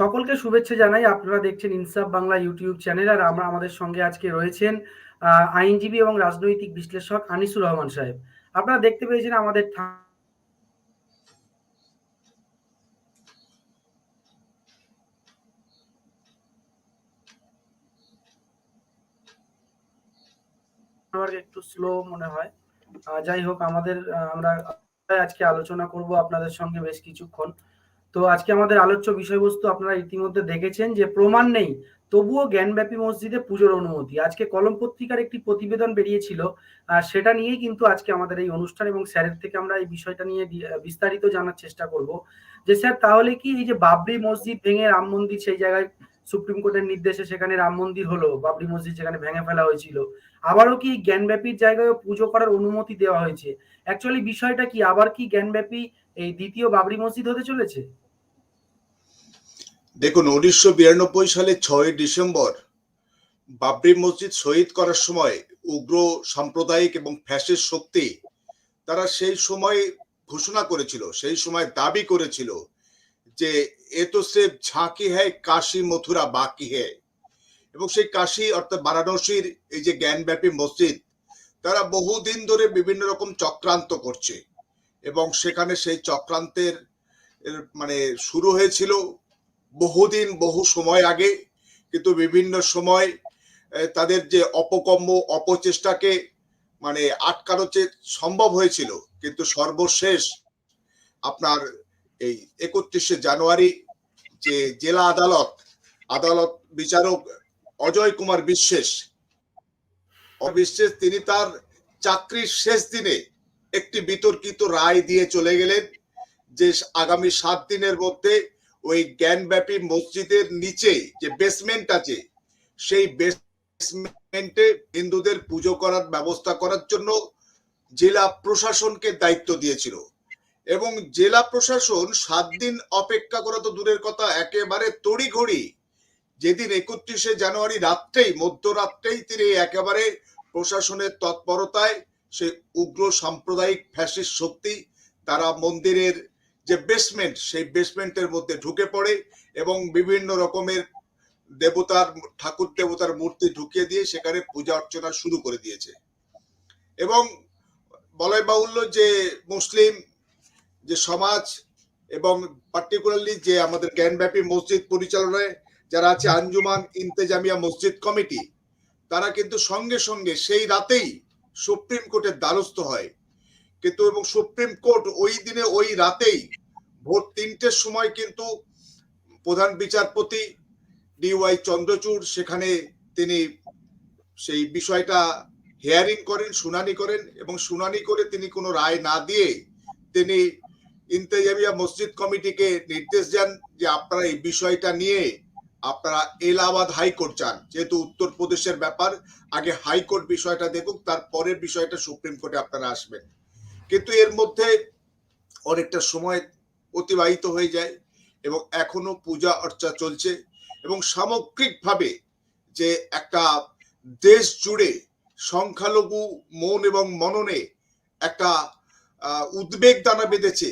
সকলকে শুভেচ্ছা জানাই। আপনারা দেখছেন ইনসাফ বাংলা ইউটিউব চ্যানেল আর আমরা আমাদের সঙ্গে আজকে রয়েছেন আইনজীবী এবং রাজনৈতিক বিশ্লেষক আনিসুর রহমান সাহেব। আপনারা দেখতে পেয়েছেন আমাদের একটু স্লো মনে হয়। যাই হোক, আমাদের আমরা আজকে আলোচনা করব আপনাদের সঙ্গে বেশ কিছুক্ষণ। তো আজকে আমাদের আলোচ্য বিষয়বস্তু আপনারা ইতিমধ্যে দেখেছেন যে প্রমাণ নেই, তবুও জ্ঞানব্যাপী মসজিদে পুজোর অনুমতি। আজকে কলম পত্রিকার একটি প্রতিবেদন বেরিয়েছিল, আর সেটা নিয়েই কিন্তু আজকে আমাদের এই অনুষ্ঠান এবং স্যারের থেকে আমরা এই বিষয়টা নিয়ে বিস্তারিত জানার চেষ্টা করব। যে স্যার, তাহলে কি এই যে বাবরি মসজিদ ভেঙে রাম মন্দির সেই জায়গায় সুপ্রিম কোর্টের নির্দেশে সেখানে রাম মন্দির হলো, বাবরি মসজিদ যেখানে ভেঙে ফেলা হয়েছিল, আবারও কি জ্ঞানব্যাপীর জায়গায় পুজো করার অনুমতি দেওয়া হয়েছে? অ্যাকচুয়ালি বিষয়টা কি, আবার কি জ্ঞানব্যাপী এই দ্বিতীয় বাবরি মসজিদ হতে চলেছে? দেখুন, উনিশশো বিরানব্বই সালে ছয় ডিসেম্বর বাবরি মসজিদ শহীদ করার সময় উগ্র সাম্প্রদায়িক এবং ফ্যাসিস্ট শক্তি তারা সেই সময় ঘোষণা করেছিল, সেই সময় দাবি করেছিল যে এ তো সির্ফ ঝাঁকি হ্যায় কাশি মথুরা বাকি হ্যায় এবং সেই কাশি অর্থাৎ বারাণসীর এই যে জ্ঞানব্যাপী মসজিদ, তারা বহুদিন ধরে বিভিন্ন রকম চক্রান্ত করছে। এবং সেখানে সেই চক্রান্তের মানে শুরু হয়েছিল বহুদিন, বহু সময় আগে। কিন্তু বিভিন্ন সময় তাদের যে অপকর্ম, অপচেষ্টাকে মানে আটকানো সম্ভব হয়েছিল। কিন্তু সর্বশেষ আপনার এই একত্রিশে জানুয়ারি যে জেলা আদালত আদালত বিচারক অজয় কুমার বিশ্বাস অবিশ্বাস তিনি তার চাকরির শেষ দিনে একটি বিতর্কিত রায় দিয়ে চলে গেলেন যে আগামী সাত দিনের মধ্যে ওই জ্ঞানব্যাপী মসজিদের নিচে যে বেসমেন্ট আছে, সেই বেসমেন্টে হিন্দুদের পুজো করার ব্যবস্থা করার জন্য জেলা প্রশাসনকে দায়িত্ব দিয়েছিল। এবং জেলা প্রশাসন সাত দিন অপেক্ষা করা তো দূরের কথা, একেবারে তড়িঘড়ি। যেদিন একত্রিশে জানুয়ারি রাত্রেই, মধ্যরাত্রেই তিনি একেবারে প্রশাসনের তৎপরতায় সেই উগ্র সাম্প্রদায়িক ফ্যাসিস্ট শক্তি, তারা মন্দিরের যে বেসমেন্ট সেই বেসমেন্টের মধ্যে ঢুকে পড়ে এবং বিভিন্ন রকমের দেবতার, ঠাকুর দেবতার মূর্তি ঢুকিয়ে দিয়ে সেখানে পূজা অর্চনা শুরু করে দিয়েছে। এবং বলাই বাহুল্য যে মুসলিম, যে সমাজ এবং পার্টিকুলারলি যে আমাদের জ্ঞানব্যাপী মসজিদ পরিচালনায় যারা আছে, আঞ্জুমান ইন্তেজামিয়া মসজিদ কমিটি, তারা কিন্তু সঙ্গে সঙ্গে সেই রাতেই সুপ্রিম কোর্টের দ্বারস্থ হয়। কিন্তু এবং সুপ্রিম কোর্ট ওই দিনে ওই রাতেই ভোর তিনটের সময় কিন্তু প্রধান বিচারপতি ডিওয়াই চন্দ্রচূড় সেখানে তিনি সেই বিষয়টা হেয়ারিং করেন, শুনানি করেন এবং শুনানি করে তিনি কোনো রায় না দিয়ে তিনি ইন্তেজামিয়া মসজিদ কমিটিকে নির্দেশ দেন যে আপনারা এই বিষয়টা নিয়ে আপনারা এলাহাবাদ হাইকোর্ট চান যেহেতু উত্তরপ্রদেশের ব্যাপার, আগে হাইকোর্ট বিষয়টা দেখুক তারপরের বিষয়টা সুপ্রিম কোর্টে আপনারা আসবেন। কিন্তু এর মধ্যে অনেকটা সময় অতিবাহিত হয়ে যায় এবং এখনও পূজা অর্চা চলছে এবং সামগ্রিকভাবে যে একটা দেশ জুড়ে সংখ্যালঘু মন এবং মননে একটা উদ্বেগ দানা বেঁধেছে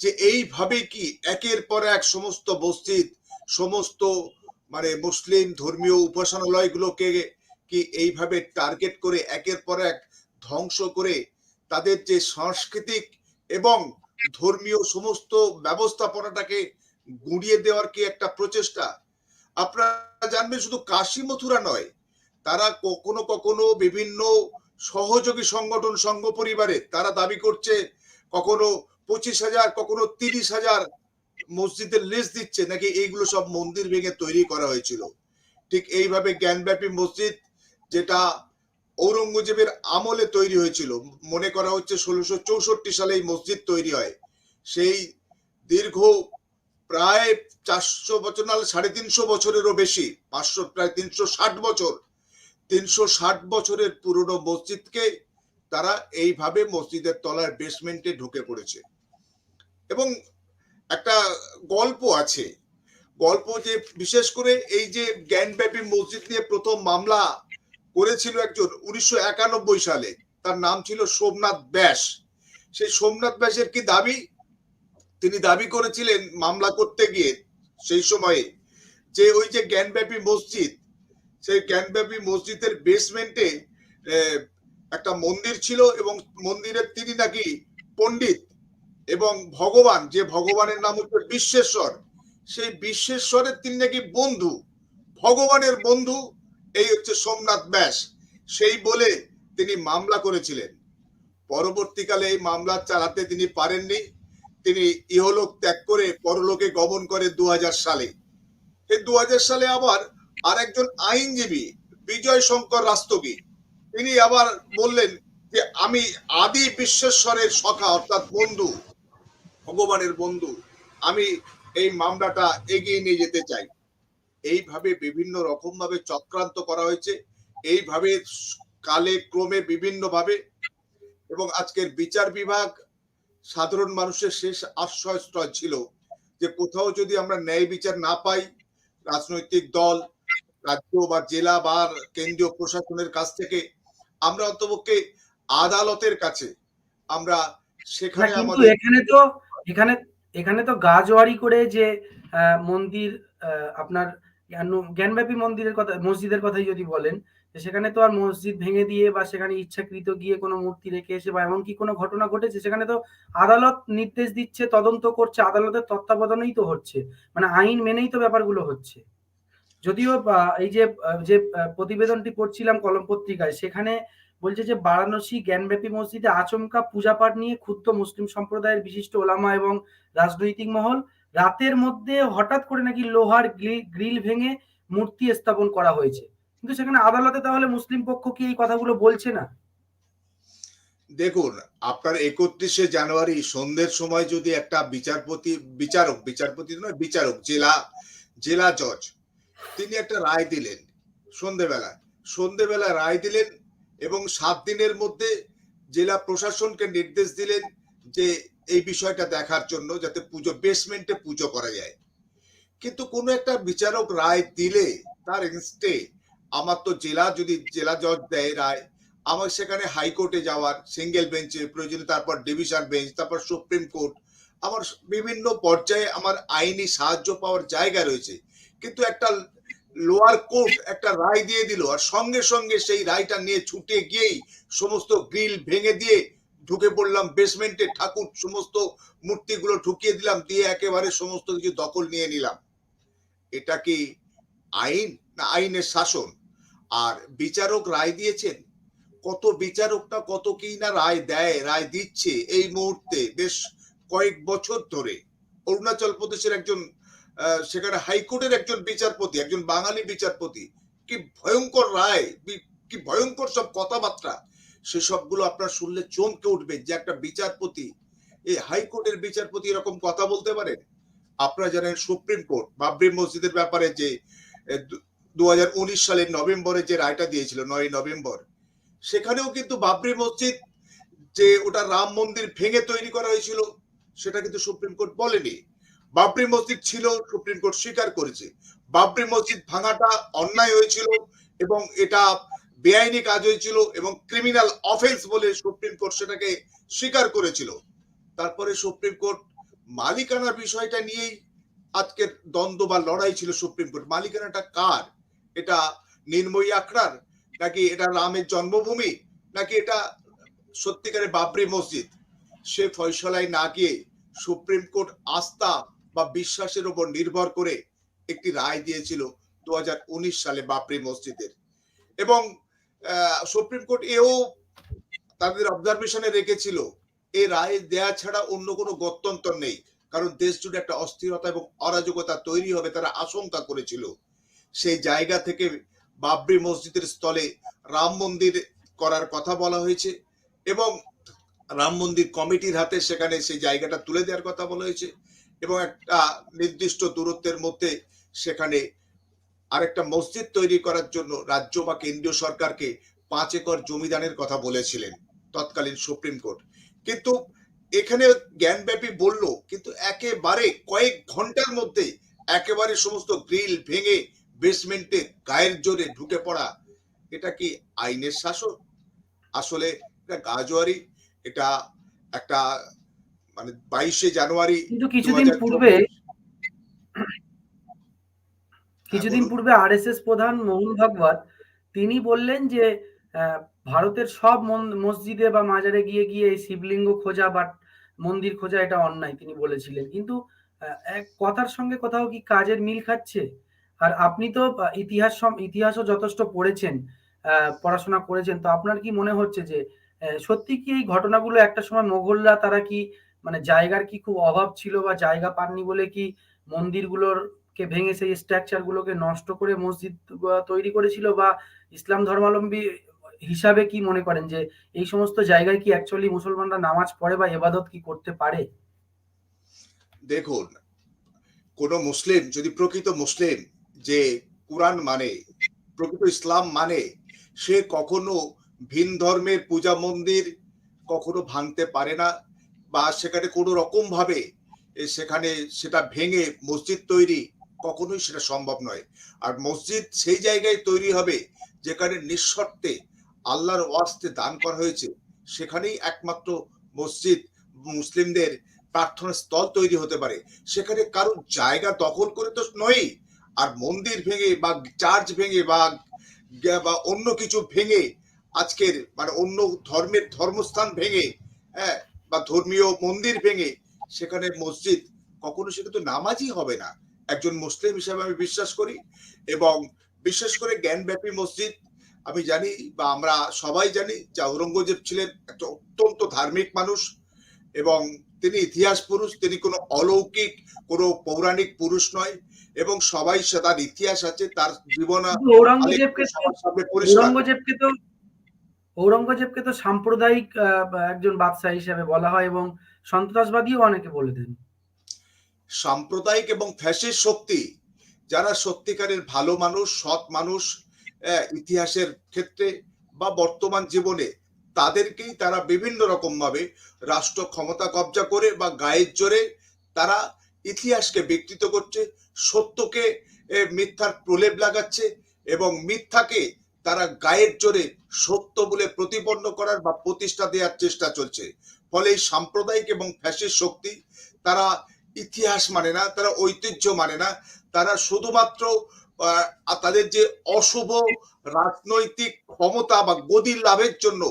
যে এইভাবে কি একের পর এক সমস্ত মসজিদ, সমস্ত মানে মুসলিম ধর্মীয় উপাসনালয়গুলোকে কি এইভাবে টার্গেট করে একের পর এক ধ্বংস করে তাদের যে সাংস্কৃতিক এবং ধর্মীয় সমস্ত ব্যবস্থাপনাটাকে গুঁড়িয়ে দেওয়ার কি একটা প্রচেষ্টা? আপনারা জানবেন শুধু কাশী মথুরা নয়, তারা কখনো কখনো বিভিন্ন সহযোগী সংগঠন, সংঘ পরিবারে তারা দাবি করছে কখনো পঁচিশ হাজার, কখনো তিরিশ হাজার মসজিদের লিস্ট দিচ্ছে নাকি এইগুলো সব মন্দির ভেঙে তৈরি করা হয়েছিল। ঠিক এইভাবে জ্ঞানব্যাপী মসজিদ যেটা ঔরঙ্গজেবের আমলে তৈরি হয়েছিল, মনে করা হচ্ছে ষোলোশো চৌষট্টি সালে এই মসজিদ তৈরি হয়। সেই দীর্ঘ প্রায় চারশো বছর নাহলে সাড়ে তিনশো বছরেরও বেশি, পাঁচশো, প্রায় তিনশো ষাট বছর, তিনশো ষাট বছরের পুরনো মসজিদকে তারা এইভাবে মসজিদের তলার বেসমেন্টে ঢুকে পড়েছে। এবং একটা গল্প আছে। গল্প যে বিশেষ করে এই যে জ্ঞানব্যাপী মসজিদ নিয়ে প্রথম মামলা করেছিল একজন উনিশশো একানব্বই সালে। তার নাম ছিল সোমনাথ ব্যাস। সেই সোমনাথ ব্যাসের কি দাবি? তিনি দাবি করেছিলেন মামলা করতে গিয়ে সেই সময়ে যে ওই যে জ্ঞানব্যাপী মসজিদ, সেই জ্ঞানব্যাপী মসজিদের বেসমেন্টে একটা মন্দির ছিল এবং মন্দিরের তিনি নাকি পণ্ডিত এবং ভগবান, যে ভগবানের নাম হচ্ছে বিশ্বেশ্বর, সেই বিশ্বেশ্বরের তিনি নাকি বন্ধু, ভগবানের বন্ধু, এই হচ্ছে সোমনাথ ব্যাস। সেই বলে তিনি মামলা করেছিলেন। পরবর্তীকালে এই মামলা চালাতে তিনি পারেননি। তিনি ইহলোক ত্যাগ করে পরলোকে গমন করে দু হাজার সালে। এই দু হাজার সালে আবার আরেকজন আইনজীবী, বিজয় শঙ্কর রাস্তগী, তিনি আবার বললেন যে, আমি আদি বিশ্বেশ্বরের সখা, অর্থাৎ বন্ধু ভগবানের বন্ধু আমি এই মামলাটা এগিয়ে নিয়ে যেতে চাই। এইভাবে বিভিন্ন রকম ভাবে চক্রান্ত করা হয়েছে। এইভাবে কালে ক্রমে বিভিন্ন ভাবে এবং আজকের বিচার বিভাগ সাধারণ মানুষের শেষ আশ্রয়স্থল ছিল যে কোথাও যদি আমরা ন্যায় বিচার না পাই রাজনৈতিক দল রাজ্য বা জেলা বা কেন্দ্রীয় প্রশাসনের কাছ থেকে আমরা অন্তপক্ষে আদালতের কাছে আমরা সেখানে আমাদের এখানে তো এখানে এখানে তো গাজওয়ারি করে যে মন্দির আপনার জ্ঞানব্যাপী মন্দিরের কথা, মসজিদের কথাই যদি বলেন সেখানে তো আর মসজিদ ভেঙে দিয়ে বা সেখানে ইচ্ছাকৃত গিয়ে কোনো মূর্তি রেখে এসে বা এমনকি কোনো ঘটনা ঘটেছে, সেখানে তো আদালত নির্দেশ দিচ্ছে, তদন্ত করছে, আদালতের তত্ত্বাবধানেই তো হচ্ছে মানে আইন মেনেই তো ব্যাপারগুলো হচ্ছে। যদিও এই যে যে প্রতিবেদনটি পড়ছিলাম কলম পত্রিকায়, সেখানে বলছে যে বারাণসী, জ্ঞানব্যাপী মসজিদে আচমকা পূজা পাঠ নিয়ে ক্ষুদ্র মুসলিম সম্প্রদায়ের বিশিষ্ট ওলামা এবং রাজনৈতিক মহল রাতের মধ্যে হঠাৎ করে নাকি লোহার গ্রি- গ্রিল ভেঙে মূর্তি স্থাপন করা হয়েছে। কিন্তু সেখানে আদালতে তাহলে মুসলিম পক্ষ কি এই কথাগুলো বলছে না? দেখুন, আপনার একত্রিশে জানুয়ারি সন্ধ্যের সময় যদি একটা বিচারপতি, বিচারক, বিচারপতি নয়, বিচারক, জেলা জেলা জজ, তিনি একটা রায় দিলেন সন্ধেবেলা সন্ধেবেলা রায় দিলেন এবং সাত দিনের মধ্যে জেলা প্রশাসনকে নির্দেশ দিলেন যে এই বিষয়টা দেখার জন্য যাতে পুজো বেসমেন্টে পুজো করা যায়। কিন্তু কোনো একটা বিচারক রায় দিলে তার ইনস্টে আমার তো জেলা যদি জেলা জজ দেয় রায়, আমার সেখানে হাইকোর্টে যাওয়ার সিঙ্গেল বেঞ্চে প্রয়োজনে তারপর ডিভিশন বেঞ্চ তারপর সুপ্রিম কোর্ট, আমার বিভিন্ন পর্যায়ে আমার আইনি সাহায্য পাওয়ার জায়গা রয়েছে। কিন্তু একটা লোয়ার কোর্ট একটা রায় দিয়ে দিল আর সঙ্গে সঙ্গে সেই রায়টা নিয়ে ছুটে গিয়েই সমস্ত গ্রিল ভেঙে দিয়ে ঢুকে পড়লাম বেসমেন্টে। ঠাকুর, সমস্ত মূর্তিগুলো ঢুকিয়ে দিলাম, দিয়ে একেবারে সমস্ত কিছু দখল নিয়ে নিলাম। এটা কি আইন না আইনের শাসন? আর বিচারক রায় দিয়েছেন? কত বিচারকটা কত কি না রায় দেয়, রায় দিচ্ছে এই মুহূর্তে, বেশ কয়েক বছর ধরে। অরুণাচল প্রদেশের একজন সেখানে হাইকোর্টের একজন বিচারপতি, একজন বাঙালি বিচারপতি, কি ভয়ঙ্কর রায়, কি ভয়ঙ্কর সব কথাবার্তা, সেসবগুলো আপনার শুনলে চমকে উঠবে যে একটা বিচারপতি, এই হাইকোর্টের বিচারপতি এরকম কথা বলতে পারেন? আপনারা জানেন সুপ্রিম কোর্ট, বাবরি মসজিদের ব্যাপারে যে দু হাজার উনিশ সালের নভেম্বরে যে রায়টা দিয়েছিল নয় নভেম্বর, সেখানেও কিন্তু বাবরি মসজিদ যে ওটা রাম মন্দির ভেঙে তৈরি করা হয়েছিল, সেটা কিন্তু সুপ্রিম কোর্ট বলেনি। বাবরি মসজিদ ছিল, সুপ্রিম কোর্ট স্বীকার করেছে। বাবরি মসজিদ ভাঙাটা অন্যায় হয়েছিল এবং এটা বেআইনি কাজ হয়েছিল এবং ক্রিমিনাল অফেন্স বলে সুপ্রিম কোর্ট সেটাকে স্বীকার করেছিল। তারপরে সুপ্রিম কোর্ট মালিকানার বিষয়টা নিয়েই আজকের দ্বন্দ্ব বা লড়াই ছিল সুপ্রিম কোর্ট। মালিকানাটা কার? এটা নির্ময়ী আখড়ার? নাকি এটা রামের জন্মভূমি? নাকি এটা সত্যিকারের বাবরি মসজিদ? সে ফয়সলায় না গিয়ে সুপ্রিম কোর্ট আস্থা বা বিশ্বাসের উপর নির্ভর করে একটি রায় দিয়েছিল দু হাজার উনিশ সালে বাবরি মসজিদের। এবং সুপ্রিম কোর্ট এও তাদের অবজারভেশনে রেখেছিল, এই রায় দেয়া ছাড়া অন্য কোনো গত্যন্তর নেই, কারণ দেশ জুড়ে একটা অস্থিরতা এবং অরাজকতা তৈরি হবে তারা আশঙ্কা করেছিল। সেই জায়গা থেকে বাবরি মসজিদের স্থলে রাম মন্দির করার কথা বলা হয়েছে এবং রাম মন্দির কমিটির হাতে সেখানে সেই জায়গাটা তুলে দেওয়ার কথা বলা হয়েছে। এবং একটা নির্দিষ্ট দূরত্বের মধ্যে সেখানে আরেকটা মসজিদ তৈরি করার জন্য রাজ্য বা কেন্দ্রীয় সরকারকে পাঁচ একর জমিদানের কথা বলেছিলেন তৎকালীন সুপ্রিম কোর্ট। কিন্তু এখানে জ্ঞানব্যাপী বলল, কিন্তু একেবারে কয়েক ঘণ্টার মধ্যে একেবারে সমস্ত গ্রিল ভেঙে বেসমেন্টে গায়ের জোরে ঢুকে পড়া, এটা কি আইনের শাসন? আসলে এটা গাজোয়ারি, এটা একটা মানে বাইশে জানুয়ারি কিন্তু কিছুদিন পূর্বে কিছুদিন বলুন। পূর্বে আরএসএস প্রধান মোহন ভাগবত তিনি বললেন যে ভারতের সব মসজিদে বা মাজারে গিয়ে গিয়ে এই শিবলিঙ্গ খোঁজা বা মন্দির খোঁজা এটা অন্যায় তিনি বলেছিলেন কিন্তু এক কথার সঙ্গে কোথাও কি কাজের মিল খাচ্ছে আর আপনি তো ইতিহাস ইতিহাসও যথেষ্ট পড়েছেন আহ, পড়াশোনা করেছেন তো আপনার কি মনে হচ্ছে যে সত্যি কি এই ঘটনাগুলো একটা সময় মোগলরা তারা কি মানে জায়গার কি খুব অভাব ছিল বা জায়গা পাননি বলে কি মন্দিরগুলোর কে ভেঙে সেই স্ট্রাকচার গুলোকে নষ্ট করে মসজিদ তৈরি করেছিল বা ইসলাম ধর্মাবলম্বী হিসাবে কি মনে করেন যে এই সমস্ত জায়গায় কি অ্যাকচুয়ালি মুসলমানরা নামাজ পড়ে বা এবাদত কি করতে পারে? দেখুন, কোন মুসলিম, যদি প্রকৃত মুসলিম যে কোরআন মানে প্রকৃত ইসলাম মানে সে কখনো ভিন ধর্মের পূজা মন্দির কখনো ভাঙতে পারে না। বা সেখানে কোনো রকম ভাবে এ সেখানে সেটা ভেঙে মসজিদ তৈরি কখনোই সেটা সম্ভব নয়। আর মসজিদ সেই জায়গায় তৈরি হবে যেখানে নিঃশর্তে আল্লাহর ওয়াস্তে দান করা হয়েছে, সেখানেই একমাত্র মসজিদ মুসলিমদের প্রার্থনা স্থল তৈরি হতে পারে। সেখানে কারও জায়গা দখল করে তো নয় আর মন্দির ভেঙে বা চার্চ ভেঙে বা বা অন্য কিছু ভেঙে আজকের মানে অন্য ধর্মের ধর্মস্থান ভেঙে হ্যাঁ বা ধর্মীয় মন্দির ভেঙে সেখানে মসজিদ কখনো সেটা তো নামাজই হবে না। একজন মুসলিম হিসেবে আমি বিশ্বাস করি এবং বিশেষ করে জ্ঞানব্যাপী মসজিদ আমি জানি বা আমরা সবাই জানি যে ঔরঙ্গজেব ছিলেন একটা অত্যন্ত ধার্মিক মানুষ এবং তিনি ইতিহাস পুরুষ তিনি কোনো অলৌকিক কোনো পৌরাণিক পুরুষ নয় এবং সবাই সে তার ইতিহাস আছে তার জীবন ঔরঙ্গজেবকে তো ঔরঙ্গজেবকে তো সাম্প্রদায়িক একজন বাদশাহ হিসেবে বলা হয় এবং সন্ত্রাসবাদীও অনেকে বলে দেন। সাম্প্রদায়িক এবং ফ্যাসিস্ট শক্তি, যারা সত্যিকারের ভালো মানুষ, সৎ মানুষ ইতিহাসের ক্ষেত্রে বা বর্তমান জীবনে, তাদেরকেই তারা বিভিন্ন রকম ভাবে রাষ্ট্র ক্ষমতা কবজা করে বা গায়ের জোরে তারা ইতিহাসকে বিকৃত করছে, সত্যকে মিথ্যার প্রলেপ লাগাচ্ছে এবং মিথ্যাকে তারা গায়ের জোরে সত্য বলে প্রতিপন্ন করার বা প্রতিষ্ঠা দেওয়ার চেষ্টা চলছে। ফলে সাম্প্রদায়িক এবং ফ্যাসিস্ট শক্তি তারা ইতিহাস মানে না, তারা ঐতিহ্য মানে না, তারা শুধুমাত্র তাদের যে অশুভ রাজনৈতিক ক্ষমতা বা গদির লাভের জন্য,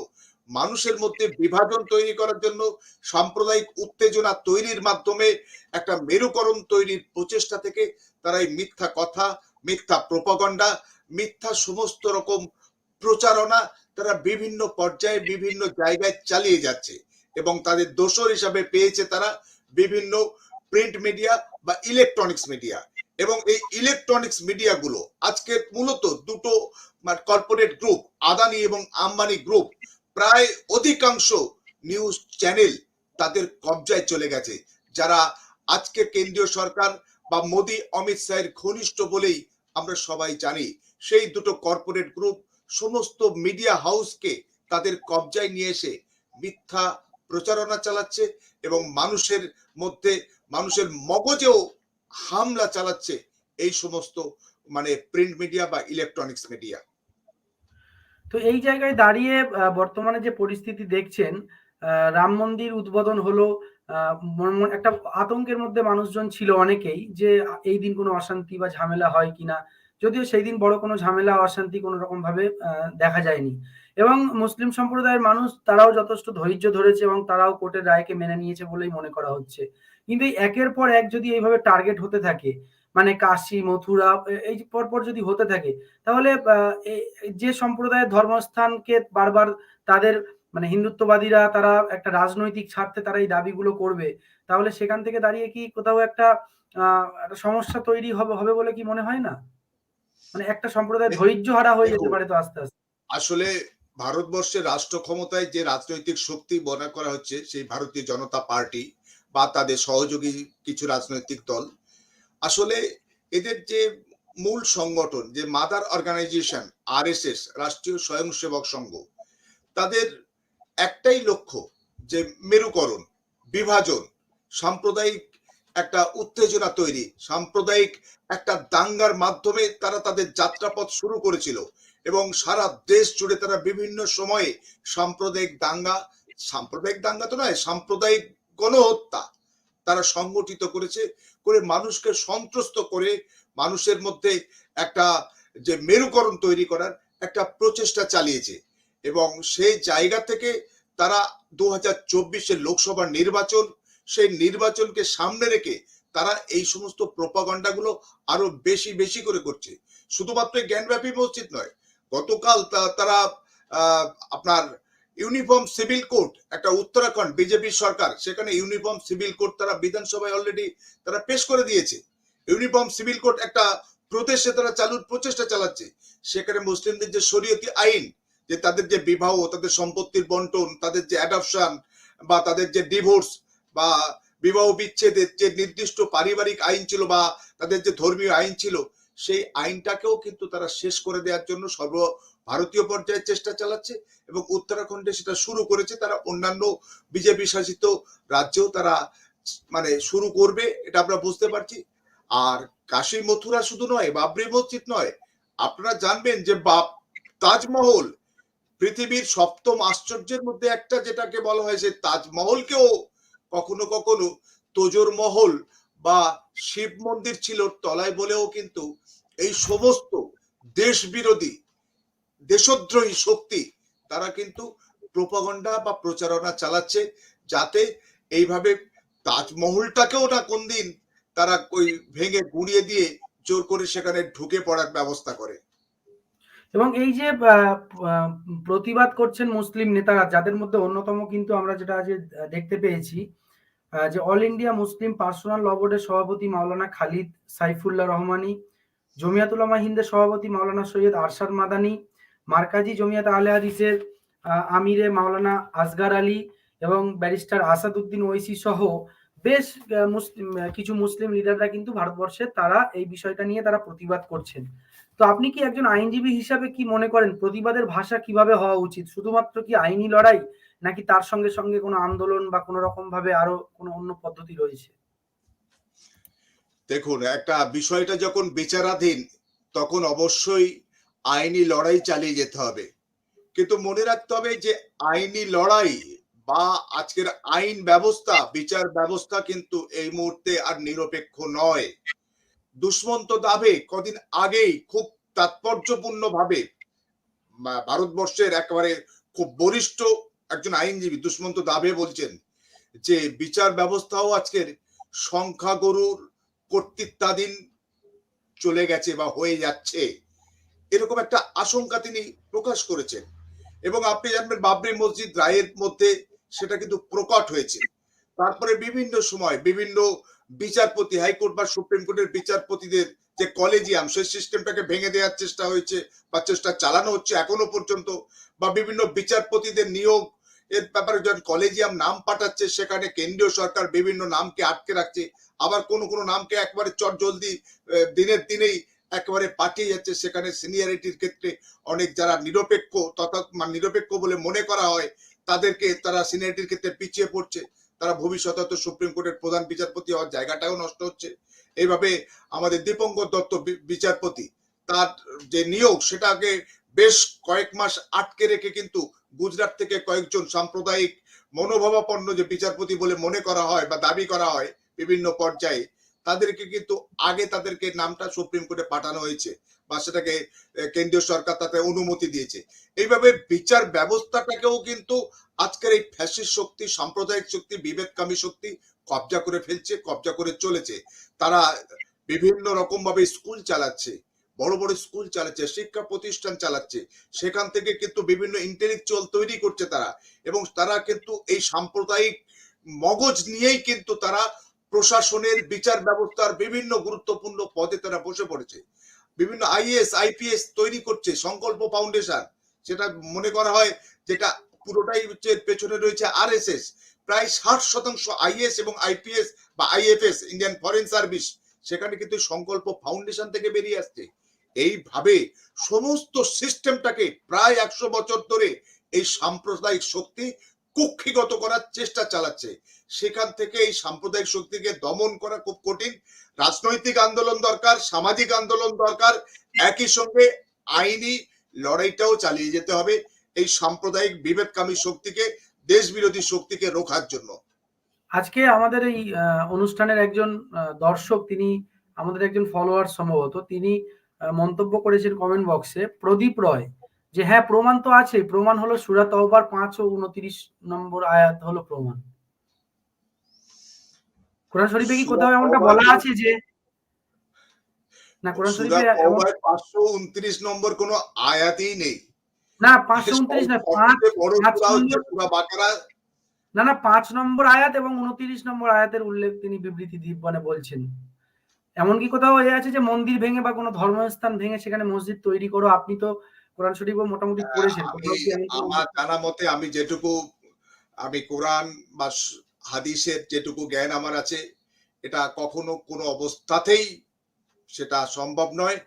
মানুষের মধ্যে বিভাজন তৈরি করার জন্য সাম্প্রদায়িক উত্তেজনা তৈরির মাধ্যমে একটা মেরুকরণ তৈরির প্রচেষ্টা থেকে তারা এই মিথ্যা কথা, মিথ্যা প্রপাগন্ডা মিথ্যা সমস্ত রকম প্রচারণা তারা বিভিন্ন পর্যায়ে বিভিন্ন জায়গায় চালিয়ে যাচ্ছে এবং তাদের দোষর হিসাবে পেয়েছে তারা বিভিন্ন প্রিন্ট মিডিয়া বা ইলেকট্রনিক্স মিডিয়া এবং এই ইলেকট্রনিক্স মিডিয়াগুলো আজকে মূলত দুটো কর্পোরেট গ্রুপ আদানি এবং আম্বানি গ্রুপ প্রায় অধিকাংশ নিউজ চ্যানেল তাদের কবজায় চলে গেছে। যারা আজকে কেন্দ্রীয় সরকার বা মোদি, অমিত শাহের ঘনিষ্ঠ বলেই আমরা সবাই জানি সেই দুটো কর্পোরেট গ্রুপ সমস্ত মিডিয়া হাউসকে তাদের কবজায় নিয়ে এসে মিথ্যা প্রচারণা চালাচ্ছে এবং মানুষের মধ্যে, মানুষের মগজেও হামলা চালাচ্ছে এই সমস্ত মানে প্রিন্ট মিডিয়া বা ইলেকট্রনিক্স মিডিয়া তো এই জায়গায় দাঁড়িয়ে বর্তমানে যে পরিস্থিতি দেখছেন রাম মন্দির উদ্বোধন হলো একটা আতঙ্কের মধ্যে মানুষজন ছিল অনেকেই যে এই দিন কোনো অশান্তি বা ঝামেলা হয় কিনা যদিও সেই দিন বড় কোনো ঝামেলা, অশান্তি কোনো রকম ভাবে দেখা যায়নি। এবং মুসলিম সম্প্রদায়ের মানুষ, তারাও যথেষ্ট ধৈর্য ধরেছে এবং তারাও কোর্টের রায়কে মেনে নিয়েছে বলেই মনে করা হচ্ছে। কিন্তু একের পর এক যদি এইভাবে টার্গেট হতে থাকে মানে কাশি, মথুরা এই পরপর যদি হতে থাকে, তাহলে যে সম্প্রদায়ের ধর্মস্থানকে বারবার তাদের মানে হিন্দুত্ববাদীরা, তারা একটা রাজনৈতিক স্বার্থে তারা এই দাবিগুলো করবে, তাহলে সেখান থেকে দাঁড়িয়ে কি কোথাও একটা সমস্যা তৈরি হবে হবে বলে কি মনে হয় না? মানে একটা সম্প্রদায় ধৈর্য হারা হয়ে যেতে পারে তো আস্তে আস্তে। আসলে ভারতবর্ষের রাষ্ট্র ক্ষমতায় যে রাজনৈতিক শক্তি মনে করা হচ্ছে সেই ভারতীয় জনতা পার্টি বা তাদের সহযোগী কিছু রাজনৈতিক দল আসলে এদের যে মূল সংগঠন যে মাদার অর্গানাইজেশন আরএসএস রাষ্ট্রীয় স্বয়ংসেবক সংঘ তাদের একটাই লক্ষ্য যে মেরুকরণ বিভাজন সাম্প্রদায়িক একটা উত্তেজনা তৈরি, সাম্প্রদায়িক একটা দাঙ্গার মাধ্যমে তারা তাদের যাত্রাপথ শুরু করেছিল এবং সারা দেশ জুড়ে তারা বিভিন্ন সময়ে সাম্প্রদায়িক দাঙ্গা সাম্প্রদায়িক দাঙ্গা তো নয়, সাম্প্রদায়িক গণহত্যা তারা সংগঠিত করেছে, করে মানুষকে সন্ত্রস্ত করে মানুষের মধ্যে একটা যে মেরুকরণ তৈরি করার একটা প্রচেষ্টা চালিয়েছে এবং সেই জায়গা থেকে তারা দু হাজার লোকসভা নির্বাচন সেই নির্বাচনকে সামনে রেখে তারা এই সমস্ত প্রপাগন্ডাগুলো আরও বেশি বেশি করে করছে। শুধুমাত্র জ্ঞানব্যাপী মসজিদ নয়, গতকাল তারা আপনার ইউনিফর্ম সিভিল কোড, একটা উত্তরাখণ্ড বিজেপি সরকার, সেখানে ইউনিফর্ম সিভিল কোড তারা বিধানসভায় অলরেডি তারা পেশ করে দিয়েছে। ইউনিফর্ম সিভিল কোড একটা প্রদেশে তারা চালুর প্রচেষ্টা চালাচ্ছে। সেখানে মুসলিমদের যে শরীয়তি আইন, যে তাদের যে বিবাহ, তাদের সম্পত্তির বন্টন, তাদের যে অ্যাডপশন বা তাদের যে ডিভোর্স বা বিবাহ বিচ্ছেদের যে নির্দিষ্ট পারিবারিক আইন ছিল বা তাদের যে ধর্মীয় আইন ছিল, সেই আইনটাকেও কিন্তু তারা শেষ করে দেওয়ার জন্য সর্ব ভারতীয় পর্যায়ে চেষ্টা চালাচ্ছে এবং উত্তরাখণ্ডে সেটা শুরু করেছে। তারা অন্যান্য বিজেপি শাসিত রাজ্যেও তারা মানে শুরু করবে, এটা আমরা বুঝতে পারছি। আর কাশী মথুরা শুধু নয়, বাবরি মসজিদ নয়, আপনারা জানবেন যে বাপ তাজমহল পৃথিবীর সপ্তম আশ্চর্যের মধ্যে একটা যেটাকে বলা হয় যে তাজমহলকেও কখনো কখনো তোজর মহল বা শিব মন্দির ছিল তলায় বলেও কিন্তু এই সমস্ত দেশ বিরোধী দেশদ্রোহী শক্তি তারা কিন্তু প্রোপাগন্ডা বা প্রচারণা চালাচ্ছে যাতে এইভাবে তাজমহলটাকেও না কোনদিন তারা ওই ভেঙে গুড়িয়ে দিয়ে জোর করে সেখানে ঢুকে পড়ার ব্যবস্থা করে। এবং এই যে প্রতিবাদ করছেন মুসলিম নেতারা, যাদের মধ্যে অন্যতম কিন্তু আমরা যেটা আজ দেখতে পেয়েছি যে all India Muslim personal law বোর্ডের সভাপতি মাওলানা খালিদ সাইফুল্লাহ রহমানি, জমিয়াতুল উলামা হিন্দের সভাপতি মাওলানা সৈয়দ আরশাদ মাদানি, মার্কাজি জমিয়াত আলে হাদিসের আমিরে মাওলানা আসগার আলী এবং ব্যারিস্টার আসাদউদ্দিন ওইসি সহ বেশ মুসলিম কিছু মুসলিম লিডাররা কিন্তু ভারতবর্ষে তারা এই বিষয়টা নিয়ে তারা প্রতিবাদ করছেন। তো আপনি কি একজন আইনজীবী হিসাবে কি মনে করেন? প্রতিবাদের ভাষা কীভাবে হওয়া উচিত? শুধুমাত্র কি আইনি লড়াই নাকি তার সঙ্গে সঙ্গে কোনো আন্দোলন বা কোনো রকম ভাবে আরও কোনো অন্য পদ্ধতি রয়েছে? দেখুন, একটা বিষয়টা যখন বিচারাধীন, তখন অবশ্যই আইনি লড়াই চালিয়ে যেতে হবে। কিন্তু মনে রাখতে হবে যে আইনি লড়াই বা আজকের আইন ব্যবস্থা, বিচার ব্যবস্থা কিন্তু এই মুহূর্তে আর নিরপেক্ষ নয়। দুষ্মন্ত দাবে কদিন আগেই খুব তাৎপর্যপূর্ণ ভাবে ভারতবর্ষের একেবারে খুব বরিষ্ঠ একজন আইনজীবী দুষ্মন্ত দাবে বলছেন যে বিচার ব্যবস্থাও আজকের সংখ্যাগরুর কর্তৃত্বাধীন চলে গেছে বা হয়ে যাচ্ছে। এরকম একটা আশঙ্কা তিনি প্রকাশ করেছেন। এবং আপনি জানবেন বাবরি মসজিদ রায়ের মধ্যে সেটা কিন্তু প্রকট হয়েছে। তারপরে বিভিন্ন সময় বিভিন্ন বিচারপতি, হাইকোর্ট বা সুপ্রিম কোর্টের বিচারপতিদের যে কলেজিয়াম, সেই সিস্টেমটাকে ভেঙে দেওয়ার চেষ্টা হয়েছে বা চেষ্টা চালানো হচ্ছে এখনও পর্যন্ত। বা বিভিন্ন বিচারপতিদের নিয়োগ এর ব্যাপারে যখন কলেজিয়াম নাম পাঠাচ্ছে, সেখানে কেন্দ্রীয় সরকার বিভিন্ন নামকে আটকে রাখছে, আবার কোনো কোনো নামকে একবারে চট জলদি দিনের দিনেই একেবারে পাঠিয়ে যাচ্ছে। সেখানে সিনিয়রিটির ক্ষেত্রে অনেক যারা নিরপেক্ষ, তথা মানে নিরপেক্ষ বলে মনে করা হয়, তাদেরকে তারা সিনিয়রিটির ক্ষেত্রে পিছিয়ে পড়ছে। তারা ভবিষ্যতে তো সুপ্রিম কোর্টের প্রধান বিচারপতি হওয়ার জায়গাটাও নষ্ট হচ্ছে। এইভাবে আমাদের দীপঙ্কর দত্ত বিচারপতি, তার যে নিয়োগ, সেটাকে বেশ কয়েক মাস আটকে রেখে কিন্তু গুজরাট থেকে কয়েকজন সাম্প্রদায়িক মনোভাবাপন্ন যে বিচারপতি বলে মনে করা হয় বা দাবি করা হয় বিভিন্ন পর্যায়ে, তাদেরকে কিন্তু আগে তাদেরকে নামটা সুপ্রিম কোর্টে পাঠানো হয়েছে বা সেটাকে কেন্দ্রীয় সরকার তাতে অনুমতি দিয়েছে। এইভাবে বিচার ব্যবস্থাটাকেও কিন্তু আজকের এই ফ্যাসিস্ট শক্তি, সাম্প্রদায়িক শক্তি, বিবেককামী শক্তি কবজা করে ফেলছে, কবজা করে চলেছে। তারা বিভিন্ন রকম ভাবে স্কুল চালাচ্ছে। বড় বড় স্কুল চালাচ্ছে, শিক্ষা প্রতিষ্ঠান চালাচ্ছে। সেখান থেকে কিন্তু বিভিন্ন ইন্টেলেকচুয়াল তৈরি করছে তারা। এবং তারা কিন্তু এই সাম্প্রদায়িক মগজ নিয়েই কিন্তু তারা প্রশাসনের বিচার ব্যবস্থার বিভিন্ন গুরুত্বপূর্ণ পদে তারা বসে পড়েছে। বিভিন্ন আইএস আইপিএস তৈরি করছে, সংকল্প ফাউন্ডেশন। সেটা মনে করা হয় যেটা পুরোটাই হচ্ছে পেছনে রয়েছে আরএসএস। প্রায় ষাট শতাংশ আইএস এবং আইপিএস বা আইএফএস, ইন্ডিয়ান ফরেন সার্ভিস, সেখানে কিন্তু সংকল্প ফাউন্ডেশন থেকে বেরিয়ে আসছে। এইভাবে সমস্ত সিস্টেমটাকে প্রায় একশো বছর ধরে এই সাম্প্রদায়িক শক্তি কুক্ষিগত করার চেষ্টা চালাচ্ছে। সেখান থেকে এই সাম্প্রদায়িক শক্তিকে দমন করা খুব কঠিন। রাজনৈতিক আন্দোলন দরকার, সামাজিক আন্দোলন দরকার। একই সঙ্গে আইনি লড়াইটাও চালিয়ে যেতে হবে এই সাম্প্রদায়িক বিভেদকামী শক্তিকে দেশ বিরোধী শক্তিকে রোখার জন্য। আজকে আমাদের এই অনুষ্ঠানের একজন দর্শক, তিনি আমাদের একজন ফলোয়ার সম্ভবত। তিনি মন্তব্য করেছেন কমেন্ট বক্সে প্রদীপ রয় যে হ্যাঁ প্রমাণ তো আছে প্রমাণ হলো সুরা তওবার পাঁচ ও উনত্রিশ নম্বর আয়াত হলো প্রমাণ। কোরআন শরীফে কি কোথাও এমনটা বলা আছে যে না কোরআন শরীফে এমন- তওবায় 529 নম্বর কোনো আয়াতই নেই। না পাঁচশো উনত্রিশ না পাঁচ সবচেয়ে বড় পাঁচ সূরা হচ্ছে নম্বর- সূরা বাকারা। না না পাঁচ নম্বর আয়াত এবং উনত্রিশ নম্বর আয়াতের উল্লেখ তিনি বিবৃতি দিয়ে মানে বলছেন। এমনকি কোথাও এ আছে যে মন্দির ভেঙে বা কোনো ধর্মস্থান ভেঙে সেখানে মসজিদ তৈরি করো আপনি তো কোরআন শরীফও মোটামুটি পড়েছেন। আমি কোথাও কি এমন কোনো- আমার জানা মতে আমি যেটুকু আমি কোরআন বা হাদিসের যেটুকু জ্ঞান আমার আছে এটা কখনো কোনো অবস্থাতেই সেটা সম্ভব নয়।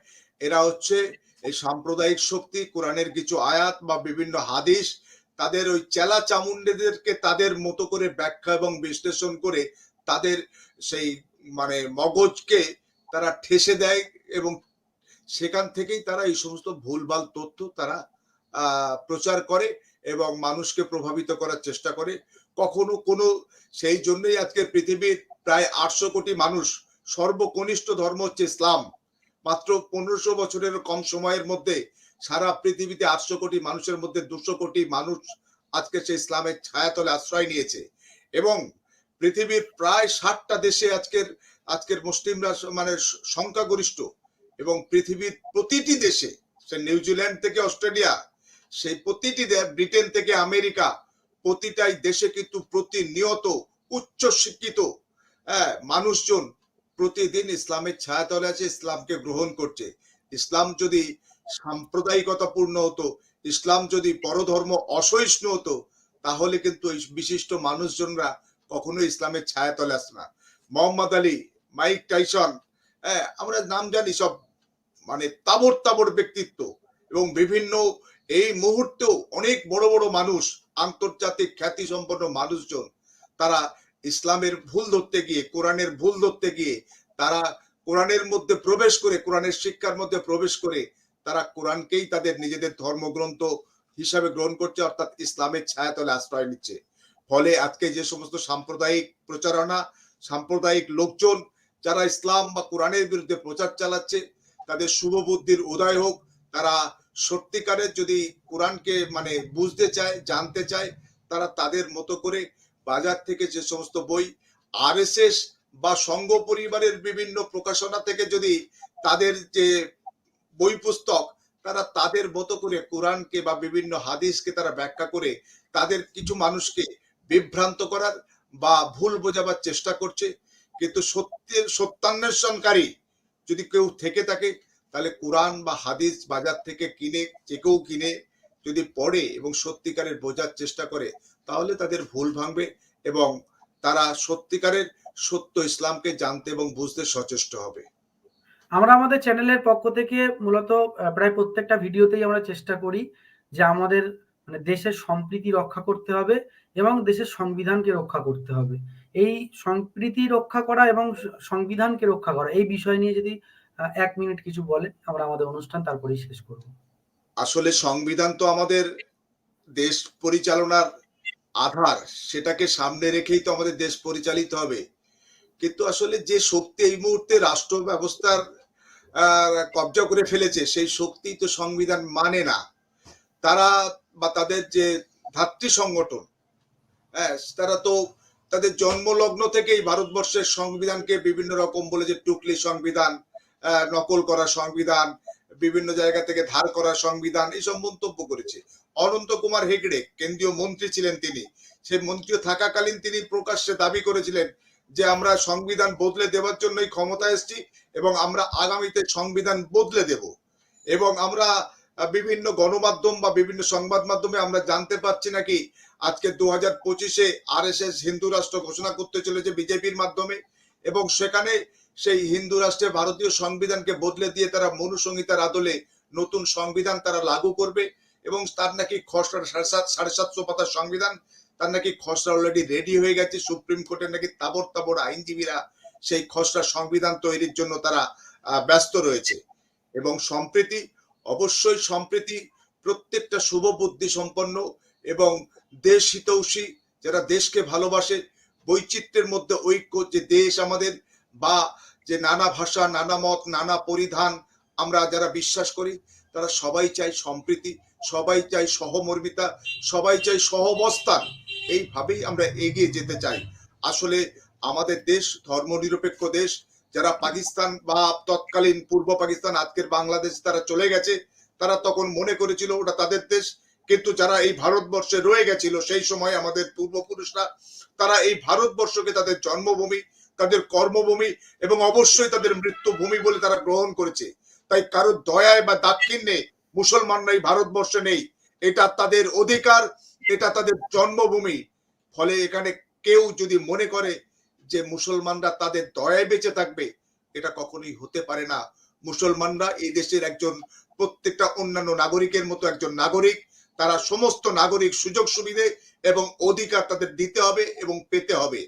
এরা হচ্ছে এই সাম্প্রদায়িক শক্তি কোরআনের কিছু আয়াত বা বিভিন্ন হাদিস তাদের ওই চেলা চামুন্ডেদেরকে তাদের মতো করে ব্যাখ্যা এবং বিশ্লেষণ করে তাদের সেই মানে মগজকে তারা ঠেসে দেয় এবং সেখান থেকেই তারা এই সমস্ত ভুলভাল তথ্য তারা প্রচার করে এবং মানুষকে প্রভাবিত করার চেষ্টা করে। কখনো কোনো সেই জন্যই আজকে পৃথিবীর প্রায় আটশো কোটি মানুষ সর্বকনিষ্ঠ ধর্ম হচ্ছে ইসলাম। মাত্র পনেরোশো বছরের কম সময়ের মধ্যে সারা পৃথিবীতে আটশো কোটি মানুষের মধ্যে দুশো কোটি মানুষ আজকে সেই ইসলামের ছায়াতলে আশ্রয় নিয়েছে। এবং পৃথিবীর প্রায় ষাটটা দেশে আজকের আজকের মুসলিমরা মানে সংখ্যাগরিষ্ঠ। এবং পৃথিবীর প্রতিটি দেশে সে নিউজিল্যান্ড থেকে অস্ট্রেলিয়া সেই প্রতিটি ব্রিটেন থেকে আমেরিকা প্রতিটাই দেশে কিন্তু প্রতিনিয়ত উচ্চ শিক্ষিত হ্যাঁ, মানুষজন প্রতিদিন ইসলামের ছায়াতলে আছে ইসলামকে গ্রহণ করছে। ইসলাম যদি সাম্প্রদায়িকতাপূর্ণ হতো ইসলাম যদি পরধর্ম অসহিষ্ণু হতো তাহলে কিন্তু বিশিষ্ট মানুষজনরা কখনো ইসলামের ছায়াতলে আসে না। মোহাম্মদ আলী, মাইক টাইসন হ্যাঁ আমরা নাম জানি সব মানে তাবর তাবর ব্যক্তিত্ব এবং বিভিন্ন এই মুহূর্তেও অনেক বড় বড় মানুষ, আন্তর্জাতিক খ্যাতি সম্পন্ন মানুষজন, তারা ইসলামের ভুল ধরতে গিয়ে, কোরআনের ভুল ধরতে গিয়ে, তারা কোরআনের মধ্যে প্রবেশ করে, কোরআনের শিক্ষার মধ্যে প্রবেশ করে, তারা কোরআনকেই তাদের নিজেদের ধর্মগ্রন্থ হিসাবে গ্রহণ করছে, অর্থাৎ ইসলামের ছায়াতলে আশ্রয় নিচ্ছে। ফলে আজকে যে সমস্ত সাম্প্রদায়িক প্রচারণা, সাম্প্রদায়িক লোকজন যারা ইসলাম বা কোরআনের বিরুদ্ধে প্রচার চালাচ্ছে, তাদের শুভ বুদ্ধির উদয় হোক, তারা সত্যিকারের যদি কোরআনকে মানে বুঝতে চায়, জানতে চায়, তারা তাদের মতো করে বাজার থেকে যে সমস্ত বই, আরএসএস বা সংঘ পরিবারের বিভিন্ন প্রকাশনা থেকে যদি তাদের যে বই পুস্তক, তারা তাদের মতো করে কোরআনকে বা বিভিন্ন হাদিসকে তারা ব্যাখ্যা করে, তাদের কিছু মানুষকে বিভ্রান্ত করার বা ভুল বোঝাবার চেষ্টা করছে। কিন্তু সত্যের সত্যান্বেষণকারী যদি কেউ থেকে থাকে, তাহলে কোরআন বা হাদিস বাজার থেকে কিনে, যে কেউ কিনে যদি পড়ে এবং সত্যিকারের বোঝার চেষ্টা করে, তাহলে তাদের ভুল ভাঙবে এবং তারা সত্যিকারের সত্য ইসলামকে জানতে এবং বুঝতে সচেষ্ট হবে। আমরা আমাদের চ্যানেলের পক্ষ থেকে মূলত প্রায় প্রত্যেকটা ভিডিওতেই আমরা চেষ্টা করি যে আমাদের মানে দেশের সম্প্রীতি রক্ষা করতে হবে। এবং দেশের সংবিধানকে রক্ষা করতে হবে। এই সম্প্রীতি রক্ষা করা এবং সংবিধানকে রক্ষা করা, এই বিষয় নিয়ে যদি এক মিনিট কিছু বলেন, আমরা আমাদের অনুষ্ঠান তারপরেই শেষ করব। আসলে সংবিধান তো আমাদের দেশ পরিচালনার আধার, সেটাকে সামনে রেখেই তো আমাদের দেশ পরিচালিত হবে। কিন্তু আসলে যে শক্তি এই মুহূর্তে রাষ্ট্র ব্যবস্থার কবজা করে ফেলেছে, সেই শক্তি তো সংবিধান মানে না। তারা বা তাদের যে ধাত্রী সংগঠন হ্যাঁ তারা তো তাদের জন্মলগ্ন থেকেই ভারতবর্ষের সংবিধানকে বিভিন্ন রকম বলে যে টুকলি সংবিধান নকল করা সংবিধান, বিভিন্ন জায়গা থেকে ধার করা সংবিধান, এইসব মন্তব্য করেছে। অনন্ত কুমার হেগড়ে, কেন্দ্রীয় মন্ত্রী ছিলেন তিনি। সেই মন্ত্রী থাকাকালীন তিনি প্রকাশ্যে দাবি করেছিলেন যে আমরা সংবিধান বদলে দেওয়ার জন্যই ক্ষমতা এসেছি এবং আমরা আগামীতে সংবিধান বদলে দেব। এবং আমরা বিভিন্ন গণমাধ্যম বা বিভিন্ন সংবাদ মাধ্যমে আমরা জানতে পারছি নাকি আজকে দু হাজার পঁচিশে আর এস এস হিন্দু রাষ্ট্র ঘোষণা করতে চলেছে বিজেপির মাধ্যমে এবং সেখানে সেই হিন্দু রাষ্ট্রে ভারতীয় সংবিধানকে বদলে দিয়ে তারা মনুসংহিতার আদলে নতুন সংবিধান তারা লাগু করবে এবং তার নাকি খসড়া সাড়ে সাত, সাড়ে সাতশো পাতার সংবিধান, তার নাকি খসড়া অলরেডি রেডি হয়ে গেছে। সুপ্রিম কোর্টের নাকি তাবর তাবর আইনজীবীরা সেই খসড়া সংবিধান তৈরির জন্য তারা ব্যস্ত রয়েছে। এবং সম্প্রীতি, অবশ্যই সম্প্রীতি প্রত্যেকটা শুভ বুদ্ধি সম্পন্ন এবং দেশ হিতৌষী, যারা দেশকে ভালোবাসে, বৈচিত্র্যের মধ্যে ঐক্য, যে দেশ আমাদের, বা যে নানা ভাষা, নানা মত, নানা পরিধান আমরা যারা বিশ্বাস করি, তারা সবাই চাই সম্প্রীতি, সবাই চাই সহমর্মিতা, সবাই চাই সহবস্থান। এইভাবেই আমরা এগিয়ে যেতে চাই। আসলে আমাদের দেশ ধর্মনিরপেক্ষ দেশ, যারা পাকিস্তান বা তৎকালীন পূর্ব পাকিস্তান, আজকের বাংলাদেশ তারা চলে গেছে, তারা তখন মনে করেছিল ওটা তাদের দেশ কিন্তু যারা এই ভারতবর্ষে রয়ে গেছিল, সেই সময় আমাদের পূর্বপুরুষরা, তারা এই ভারতবর্ষকে তাদের জন্মভূমি, তাদের কর্মভূমি এবং অবশ্যই তাদের মৃত্যুভূমি বলে তারা গ্রহণ করেছে। তাই কারও দয়ায় বা দাক্ষিণ্যে মুসলমানরা এই ভারতবর্ষে নেই। এটা তাদের অধিকার, এটা তাদের জন্মভূমি। ফলে এখানে কেউ যদি মনে করে যে মুসলমানরা তাদের দয়ায় বেঁচে থাকবে, এটা কখনোই হতে পারে না। মুসলমানরা এই দেশের একজন প্রত্যেকটা অন্যান্য নাগরিকের মতো একজন নাগরিক তারা সমস্ত নাগরিক সুযোগ সুবিধে এবং অধিকার তাদের দিতে হবে এবং পেতে হবে।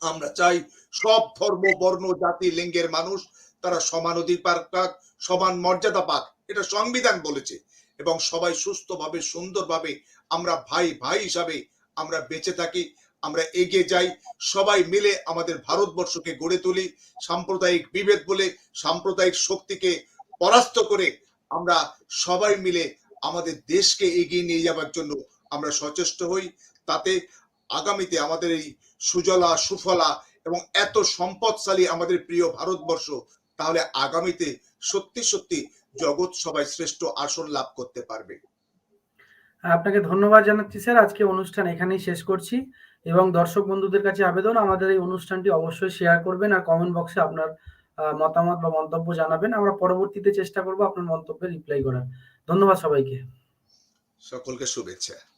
আমরা চাই সব ধর্ম, বর্ণ, জাতি, লিঙ্গের মানুষ তারা সমান অধিকার পাক, সমান মর্যাদা পাক, এটা সংবিধান বলেছে। এবং সবাই সুস্থভাবে, সুন্দরভাবে আমরা ভাই ভাই হিসাবে আমরা বেঁচে থাকি, আমরা এগিয়ে যাই, সবাই মিলে আমাদের ভারতবর্ষকে গড়ে তুলি, সাম্প্রদায়িক বিভেদ বলে সাম্প্রদায়িক শক্তিকে পরাস্ত করে আমরা সবাই মিলে আমাদের দেশকে এগিয়ে নিয়ে যাবার জন্য আমরা সচেষ্ট হই। তাতে আগামীতে আমাদের এই সুজলা, সুফলা এবং এত সম্পদশালী আমাদের প্রিয় ভারতবর্ষ, তাহলে আগামীতে সত্যি সত্যি জগৎ সবাই শ্রেষ্ঠ আসন লাভ করতে পারবে। আপনাকে ধন্যবাদ জানাচ্ছি স্যার। আজকে অনুষ্ঠান এখানেই শেষ করছি এবং দর্শক বন্ধুদের কাছে আবেদন, আমাদের এই অনুষ্ঠানটি অবশ্যই শেয়ার করবেন আর কমেন্ট বক্সে আপনার মতামত বা মন্তব্য জানাবেন। আমরা পরবর্তীতে চেষ্টা করব আপনার মন্তব্যে রিপ্লাই করার। ধন্যবাদ সবাইকে। সকলকে শুভেচ্ছা।